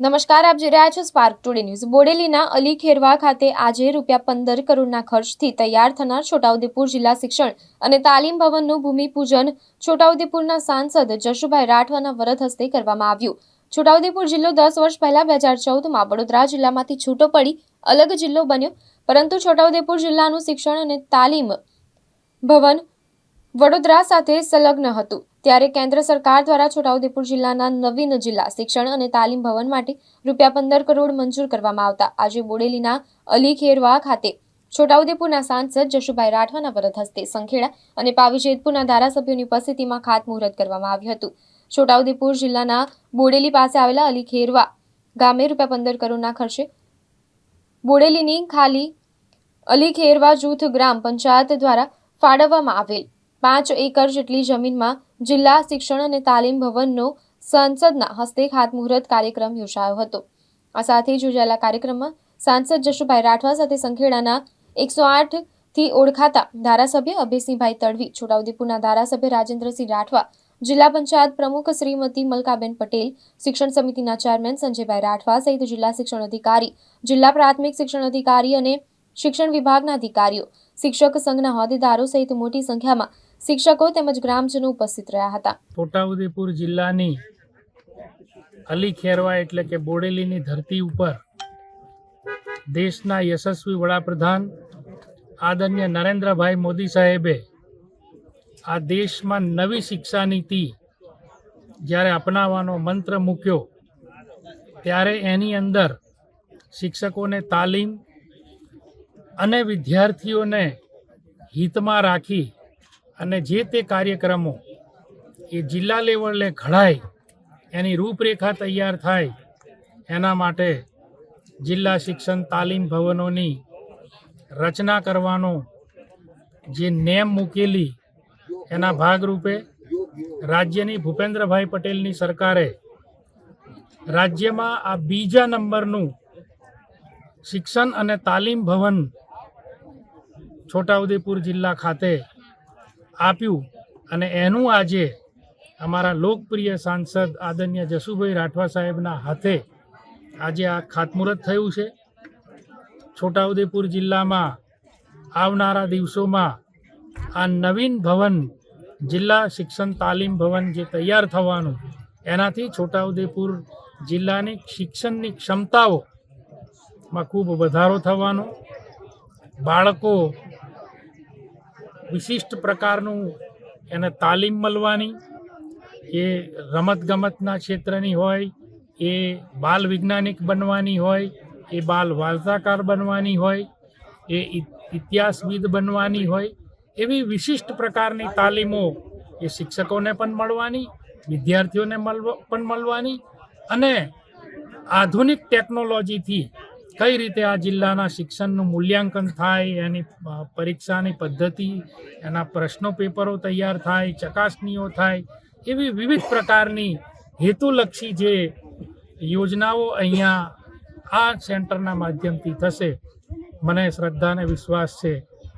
નમસ્કાર, આપ જોઈ રહ્યા છો સ્પાર્ક ટુડે ન્યૂઝ બોડેલીના અલી ખેરવા ખાતે આજે રૂપિયા પંદર કરોડના ખર્ચથી તૈયાર થનાર છોટાઉદેપુર જિલ્લા શિક્ષણ અને તાલીમ ભવનનું ભૂમિપૂજન છોટાઉદેપુરના સાંસદ જશુભાઈ રાઠવાના વરદ હસ્તે કરવામાં આવ્યું. છોટાઉદેપુર જિલ્લો દસ વર્ષ પહેલા બે હજાર ચૌદમાં વડોદરા જિલ્લામાંથી છૂટો પડી, અલગ જિલ્લો બન્યો. પરંતુ છોટાઉદેપુર જિલ્લાનું શિક્ષણ અને તાલીમ ભવન વડોદરા સાથે સંલગ્ન હતું. ત્યારે કેન્દ્ર સરકાર દ્વારા છોટાઉદેપુર જિલ્લાના નવીન જિલ્લા શિક્ષણ અને તાલીમ ભવન માટે રૂપિયા પંદર કરોડ મંજૂર કરવામાં આવતા. આજે બોડેલીના અલી ખેરવા ખાતે છોટાઉદેપુરના સાંસદ જશુભાઈ રાઠવાના વરદ હસ્તે સંખેડા અને પાવી જેતપુરના ધારાસભ્યોની ઉપસ્થિતિમાં ખાતમુહૂર્ત કરવામાં આવ્યું હતું. છોટાઉદેપુર જિલ્લાના બોડેલી પાસે આવેલા અલી ખેરવા ગામે રૂપિયા પંદર કરોડના ખર્ચે બોડેલીની ખાલી અલી ખેરવા જૂથ ગ્રામ પંચાયત દ્વારા ફાળવવામાં આવેલ પાંચ એકર જેટલી જમીનમાં જિલ્લા શિક્ષણ અને તાલીમ ભવનનો સાંસદના હસ્તે ખાતમુહૂર્ત કાર્યક્રમ યોજાયો હતો. આ સાથે યોજાયેલા કાર્યક્રમમાં સાંસદ જશુભાઈ રાઠવા સાથે સંખેડાના એકસો આઠથી ઓળખાતા ધારાસભ્ય અભયસિંહભાઈ તડવી, છોટાઉદેપુરના ધારાસભ્ય રાજેન્દ્રસિંહ રાઠવા, જિલ્લા પંચાયત પ્રમુખ શ્રીમતી મલકાબેન પટેલ, શિક્ષણ સમિતિના ચેરમેન સંજયભાઈ રાઠવા સહિત જિલ્લા શિક્ષણ અધિકારી, જિલ્લા પ્રાથમિક શિક્ષણ અધિકારી અને શિક્ષણ વિભાગના અધિકારીઓ, શિક્ષક સંઘના હોદ્દેદારો સહિત મોટી સંખ્યામાં શિક્ષકો તેમજ ગ્રામજનો ઉપસ્થિત રહ્યા હતા. છોટાઉદેપુર જિલ્લાની અલી ખેરવા એટલે કે બોડેલીની ધરતી ઉપર દેશના યશસ્વી વડાપ્રધાન આદરણીય નરેન્દ્રભાઈ મોદી સાહેબે આ દેશમાં નવી શિક્ષા નીતિ જ્યારે અપનાવવાનો મંત્ર મૂક્યો, ત્યારે એની અંદર શિક્ષકોને તાલીમ અને વિદ્યાર્થીઓને હિતમાં રાખી અને જે તે કાર્યક્રમો એ જિલ્લા લેવલે ઘડાય, એની રૂપરેખા તૈયાર થાય, એના માટે જિલ્લા શિક્ષણ તાલીમ ભવનોની રચના કરવાનો જે નેમ મૂકેલી, એના ભાગરૂપે રાજ્યની ભૂપેન્દ્રભાઈ પટેલની સરકારે રાજ્યમાં આ બીજા નંબરનું શિક્ષણ અને તાલીમ ભવન છોટાઉદેપુર જિલ્લા ખાતે આપ્યું અને એનું આજે અમારા લોકપ્રિય સાંસદ આદરણીય જસુભાઈ રાઠવા સાહેબના હાથે આજે આ ખાતમુહૂર્ત થયું છે. છોટાઉદેપુર જિલ્લામાં આવનારા દિવસોમાં આ નવીન ભવન, જિલ્લા શિક્ષણ તાલીમ ભવન જે તૈયાર થવાનું, એનાથી છોટાઉદેપુર જિલ્લાની શિક્ષણની ક્ષમતાઓમાં ખૂબ વધારો થવાનો. બાળકો વિશિષ્ટ પ્રકારનું એને તાલીમ મળવાની, એ રમતગમતના ક્ષેત્રની હોય, એ બાલ વૈજ્ઞાનિક બનવાની હોય, એ બાલ વાર્તાકાર બનવાની હોય, એ ઇતિહાસવિદ બનવાની હોય, એવી વિશિષ્ટ પ્રકારની તાલીમો એ શિક્ષકોને પણ મળવાની, વિદ્યાર્થીઓને મળવા પણ મળવાની અને આધુનિક ટેકનોલોજીથી કઈ રીતે આ જિલ્લાના શિક્ષણનું મૂલ્યાંકન થાય, એની પરીક્ષાની પદ્ધતિ, એના પ્રશ્નો પેપરો તૈયાર થાય, ચકાસણીઓ થાય, એવી વિવિધ પ્રકારની હેતુલક્ષી જે યોજનાઓ અહીંયા આ સેન્ટરના માધ્યમથી થશે. મને શ્રદ્ધા અને વિશ્વાસ છે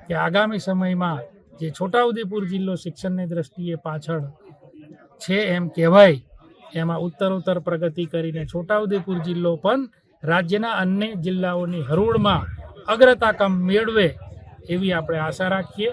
કે આગામી સમયમાં જે છોટાઉદેપુર જિલ્લો શિક્ષણની દ્રષ્ટિએ પાછળ છે એમ કહેવાય, એમાં ઉત્તરોત્તર પ્રગતિ કરીને છોટાઉદેપુર જિલ્લો પણ રાજ્યના અન્ય જિલ્લાઓની હરોળમાં અગ્રતા કામ મેળવે એવી આપણે આશા રાખીએ.